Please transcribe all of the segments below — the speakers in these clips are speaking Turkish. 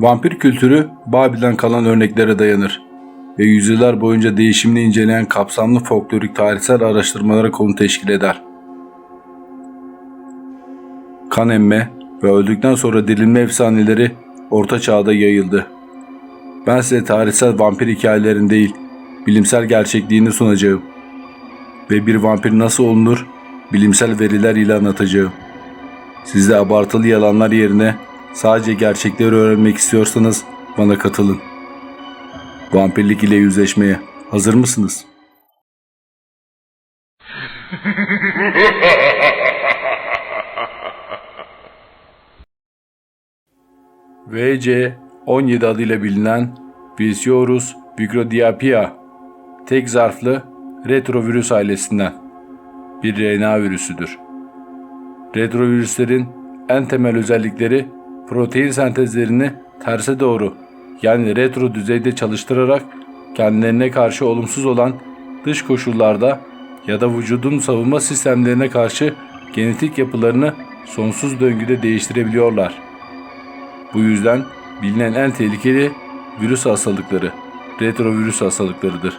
Vampir kültürü Babil'den kalan örneklere dayanır ve yüzyıllar boyunca değişimini inceleyen kapsamlı folklorik tarihsel araştırmalara konu teşkil eder. Kan emme ve öldükten sonra dirilme efsaneleri Orta Çağ'da yayıldı. Ben size tarihsel vampir hikayelerin değil, bilimsel gerçekliğini sunacağım. Ve bir vampir nasıl olunur, bilimsel veriler ile anlatacağım. Siz de abartılı yalanlar yerine sadece gerçekleri öğrenmek istiyorsanız bana katılın. Vampirlik ile yüzleşmeye hazır mısınız? VC 17 adıyla bilinen Viciorus Vigrodiapia tek zarflı retrovirüs ailesinden bir RNA virüsüdür. Retrovirüslerin en temel özellikleri protein sentezlerini terse doğru yani retro düzeyde çalıştırarak kendilerine karşı olumsuz olan dış koşullarda ya da vücudun savunma sistemlerine karşı genetik yapılarını sonsuz döngüde değiştirebiliyorlar. Bu yüzden bilinen en tehlikeli virüs hastalıkları, retrovirüs hastalıklarıdır.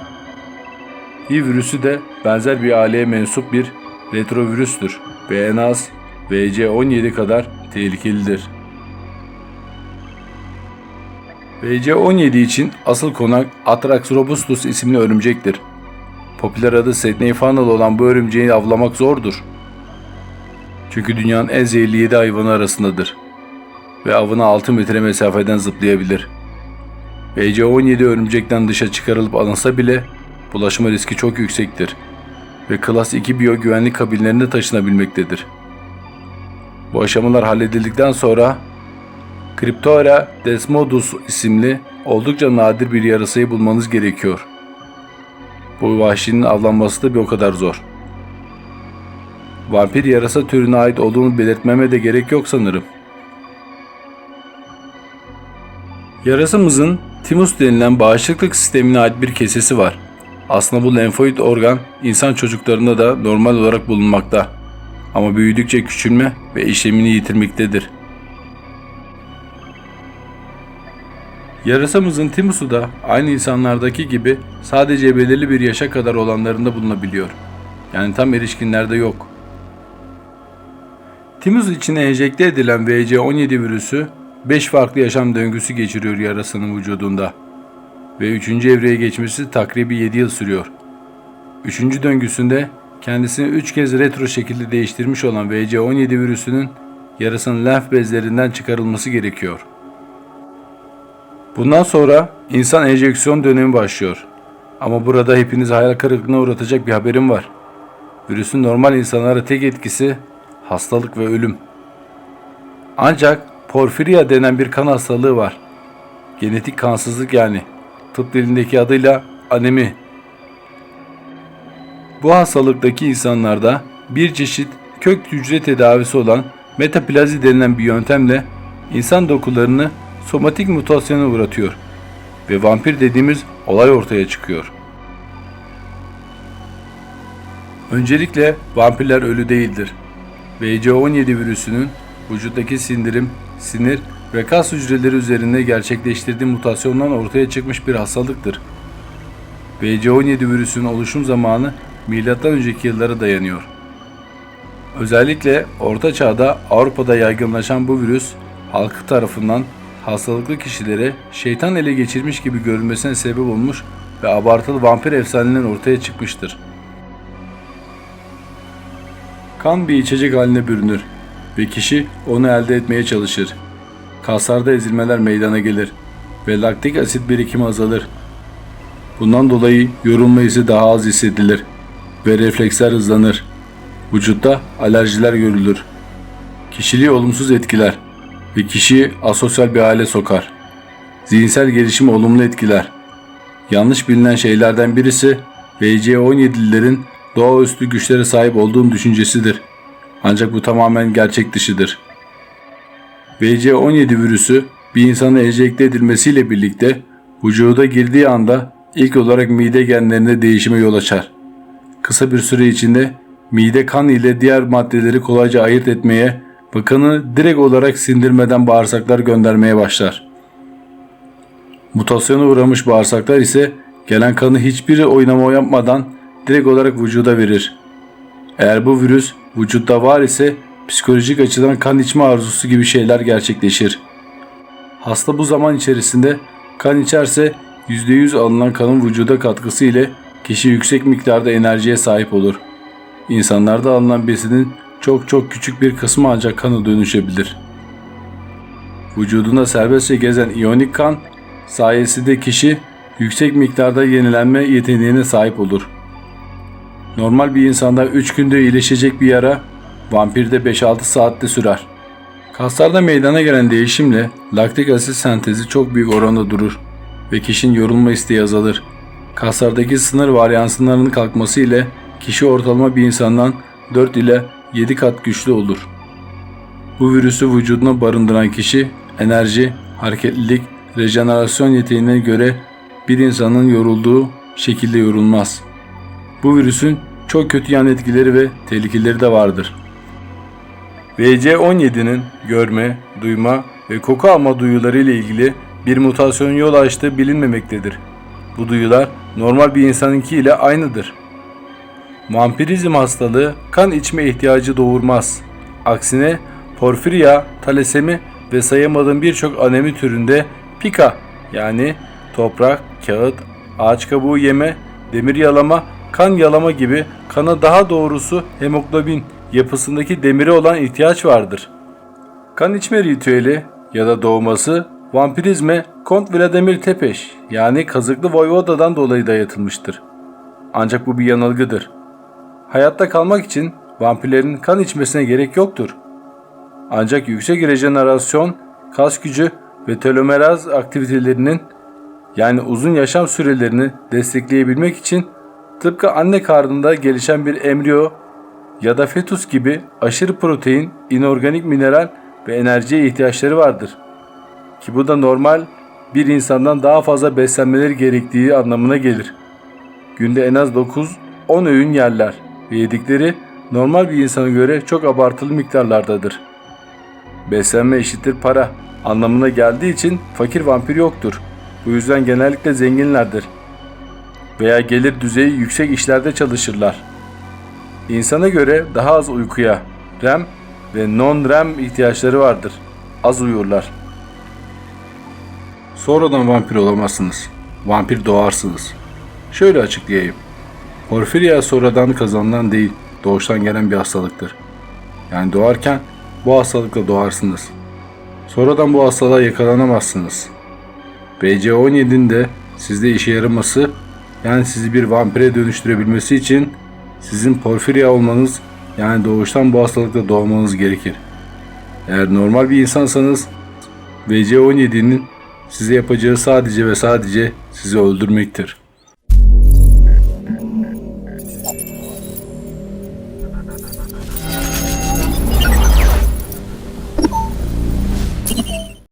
HIV virüsü de benzer bir aileye mensup bir retrovirüstür ve en az VC17 kadar tehlikelidir. VC17 için asıl konak Atrax robustus isimli örümcektir. Popüler adı Sydney funnel olan bu örümceği avlamak zordur. Çünkü dünyanın en zehirli 7 hayvanı arasındadır ve avına 6 metre mesafeden zıplayabilir. VC17 örümcekten dışa çıkarılıp alınsa bile bulaşma riski çok yüksektir ve Klas 2 biyo güvenlik kabinlerinde taşınabilmektedir. Bu aşamalar halledildikten sonra Cryptora desmodus isimli oldukça nadir bir yarasayı bulmanız gerekiyor. Bu vahşinin avlanması da bir o kadar zor. Vampir yarasa türüne ait olduğunu belirtmeme de gerek yok sanırım. Yarasımızın timus denilen bağışıklık sistemine ait bir kesesi var. Aslında bu lenfoid organ insan çocuklarında da normal olarak bulunmakta. Ama büyüdükçe küçülme ve işlemini yitirmektedir. Yarasamızın timusu da aynı insanlardaki gibi sadece belirli bir yaşa kadar olanlarında bulunabiliyor. Yani tam erişkinlerde yok. Timus içine enjekte edilen VC17 virüsü 5 farklı yaşam döngüsü geçiriyor yarasının vücudunda. Ve 3. evreye geçmesi takribi 7 yıl sürüyor. 3. döngüsünde kendisini 3 kez retro şekilde değiştirmiş olan VC17 virüsünün yarasının lenf bezlerinden çıkarılması gerekiyor. Bundan sonra insan enjeksiyon dönemi başlıyor. Ama burada hepiniz hayal kırıklığına uğratacak bir haberim var. Virüsün normal insanlara tek etkisi hastalık ve ölüm. Ancak porfiriya denen bir kan hastalığı var. Genetik kansızlık yani. Tıp dilindeki adıyla anemi. Bu hastalıktaki insanlarda bir çeşit kök hücre tedavisi olan metaplazi denilen bir yöntemle insan dokularını somatik mutasyona uğratıyor ve vampir dediğimiz olay ortaya çıkıyor. Öncelikle vampirler ölü değildir. VC17 virüsünün vücuttaki sindirim, sinir ve kas hücreleri üzerinde gerçekleştirdiği mutasyondan ortaya çıkmış bir hastalıktır. VC17 virüsünün oluşum zamanı milattan önceki yıllara dayanıyor. Özellikle Orta Çağ'da Avrupa'da yaygınlaşan bu virüs halkı tarafından hastalıklı kişilere şeytan ele geçirmiş gibi görülmesine sebep olmuş ve abartılı vampir efsaneleri ortaya çıkmıştır. Kan bir içecek haline bürünür ve kişi onu elde etmeye çalışır. Kaslarda ezilmeler meydana gelir ve laktik asit birikimi azalır. Bundan dolayı yorulma hissi daha az hissedilir ve refleksler hızlanır. Vücutta alerjiler görülür. Kişiliği olumsuz etkiler ve kişiyi asosyal bir hale sokar. Zihinsel gelişimi olumlu etkiler. Yanlış bilinen şeylerden birisi VC17'lilerin doğaüstü güçlere sahip olduğum düşüncesidir. Ancak bu tamamen gerçek dışıdır. VC17 virüsü bir insana enjekte edilmesiyle birlikte vücuda girdiği anda ilk olarak mide genlerinde değişime yol açar. Kısa bir süre içinde mide kan ile diğer maddeleri kolayca ayırt etmeye ve kanı direkt olarak sindirmeden bağırsaklar göndermeye başlar. Mutasyona uğramış bağırsaklar ise gelen kanı hiçbir oynama yapmadan direkt olarak vücuda verir. Eğer bu virüs vücutta var ise psikolojik açıdan kan içme arzusu gibi şeyler gerçekleşir. Hasta bu zaman içerisinde kan içerse %100 alınan kanın vücuda katkısı ile kişi yüksek miktarda enerjiye sahip olur. İnsanlarda alınan besinin çok çok küçük bir kısmı ancak kana dönüşebilir. Vücudunda serbestçe gezen iyonik kan sayesinde kişi yüksek miktarda yenilenme yeteneğine sahip olur. Normal bir insanda 3 günde iyileşecek bir yara vampirde 5-6 saatte sürer. Kaslarda meydana gelen değişimle laktik asit sentezi çok büyük oranda durur ve kişinin yorulma isteği azalır. Kaslardaki sınır varyansınlarının kalkması ile kişi ortalama bir insandan 4 ile 7 kat güçlü olur. Bu virüsü vücuduna barındıran kişi enerji, hareketlilik, rejenerasyon yeteneğine göre bir insanın yorulduğu şekilde yorulmaz. Bu virüsün çok kötü yan etkileri ve tehlikeleri de vardır. VC17'nin görme, duyma ve koku alma duyuları ile ilgili bir mutasyonun yol açtığı bilinmemektedir. Bu duyular normal bir insanınki ile aynıdır. Vampirizm hastalığı kan içme ihtiyacı doğurmaz. Aksine porfirya, talasemi ve sayamadığım birçok anemi türünde pika yani toprak, kağıt, ağaç kabuğu yeme, demir yalama, kan yalama gibi kana daha doğrusu hemoglobin yapısındaki demiri olan ihtiyaç vardır. Kan içme ritüeli ya da doğması vampirizme Kont Vladimir Tepeş yani Kazıklı Voyvoda'dan dolayı dayatılmıştır. Ancak bu bir yanılgıdır. Hayatta kalmak için vampirlerin kan içmesine gerek yoktur. Ancak yüksek rejenerasyon, kas gücü ve telomeraz aktivitelerinin yani uzun yaşam sürelerini destekleyebilmek için tıpkı anne karnında gelişen bir embriyo ya da fetus gibi aşırı protein, inorganik mineral ve enerjiye ihtiyaçları vardır. Ki bu da normal bir insandan daha fazla beslenmeleri gerektiği anlamına gelir. Günde en az 9-10 öğün yerler ve yedikleri normal bir insana göre çok abartılı miktarlardadır. Beslenme eşittir para anlamına geldiği için fakir vampir yoktur. Bu yüzden genellikle zenginlerdir. Veya gelir düzeyi yüksek işlerde çalışırlar. İnsana göre daha az uykuya, REM ve non-REM ihtiyaçları vardır. Az uyurlar. Sonradan vampir olamazsınız. Vampir doğarsınız. Şöyle açıklayayım. Porfirya sonradan kazanılan değil, doğuştan gelen bir hastalıktır. Yani doğarken bu hastalıkla doğarsınız. Sonradan bu hastalığa yakalanamazsınız. BC17'nin de sizde işe yaraması yani sizi bir vampire dönüştürebilmesi için sizin porfirya olmanız yani doğuştan bu hastalıkla doğmanız gerekir. Eğer normal bir insansanız VC17'nin size yapacağı sadece ve sadece sizi öldürmektir.